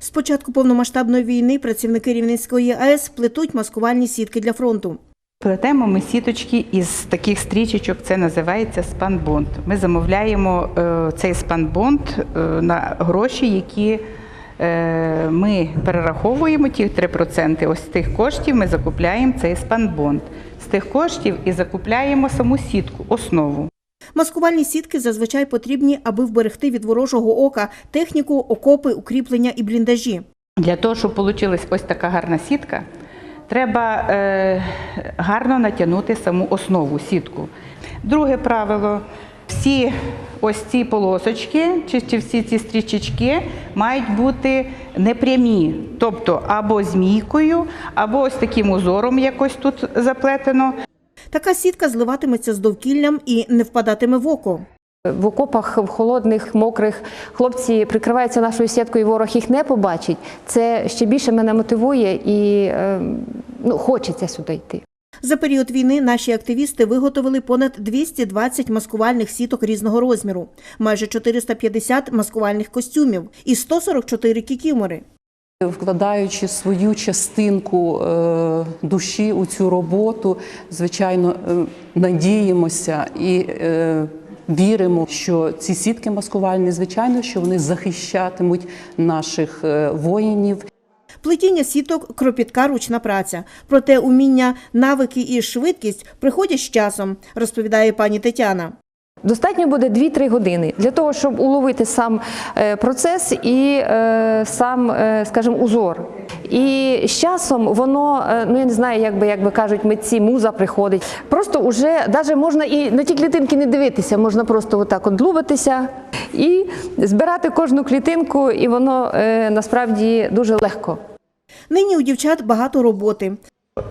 З початку повномасштабної війни працівники Рівненської АЕС плетуть маскувальні сітки для фронту. Плетемо ми сіточки із таких стрічечок, це називається спанбонд. Ми замовляємо е, цей спанбонд е, на гроші, які е, ми перераховуємо, ті 3%. Ось з тих коштів ми закупляємо цей спанбонд. З тих коштів і закупляємо саму сітку, основу. Маскувальні сітки зазвичай потрібні, аби вберегти від ворожого ока техніку, окопи, укріплення і бліндажі. Для того, щоб вийшла ось така гарна сітка, треба е, гарно натягнути саму основу сітку. Друге правило: всі ось ці полосочки, чи, всі ці стрічечки мають бути непрямі, тобто або змійкою, або ось таким узором, якось тут заплетено. Така сітка зливатиметься з довкіллям і не впадатиме в око. В окопах в холодних, мокрих хлопці прикриваються нашою сіткою, і ворог їх не побачить. Це ще більше мене мотивує і е, ну, хочеться сюди йти. За період війни наші активісти виготовили понад 220 маскувальних сіток різного розміру, майже 450 маскувальних костюмів і 144 кікімори. Вкладаючи свою частинку е, душі у цю роботу, звичайно, е, надіємося і е, віримо, що ці сітки маскувальні, звичайно, що вони захищатимуть наших воїнів. Плетіння сіток кропітка ручна праця. Проте уміння, навики і швидкість приходять з часом, розповідає пані Тетяна. Достатньо буде 2-3 години для того, щоб уловити сам е, процес і е, сам, е, скажімо, узор. І з часом воно, ну я не знаю, як би, як би кажуть, митці, муза приходить. Просто вже навіть можна і на ті клітинки не дивитися, можна просто отак от длубатися і збирати кожну клітинку, і воно насправді дуже легко. Нині у дівчат багато роботи.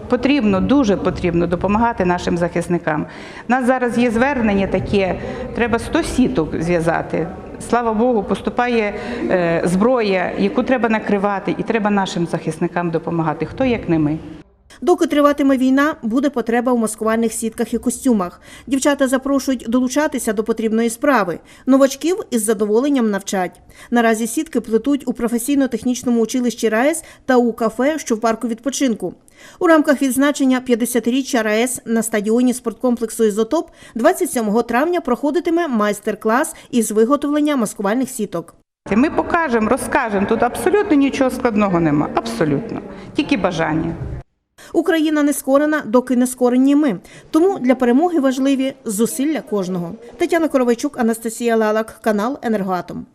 Потрібно, дуже потрібно допомагати нашим захисникам. У нас зараз є звернення таке, треба 100 сіток зв'язати. Слава Богу, поступає е, зброя, яку треба накривати, і треба нашим захисникам допомагати. Хто як не ми. Доки триватиме війна, буде потреба в маскувальних сітках і костюмах. Дівчата запрошують долучатися до потрібної справи. Новачків із задоволенням навчать. Наразі сітки плетуть у професійно-технічному училищі РаЕС та у кафе, що в парку відпочинку. У рамках відзначення 50-річчя РаЕС на стадіоні спорткомплексу Ізотоп 27 травня проходитиме майстер-клас із виготовлення маскувальних сіток. Ми покажемо, розкажемо. Тут абсолютно нічого складного нема. Абсолютно. Тільки бажання. Україна не скорена, доки не скорені ми. Тому для перемоги важливі зусилля кожного. Тетяна Коровайчук, Анастасія Лалак, канал Енергоатом.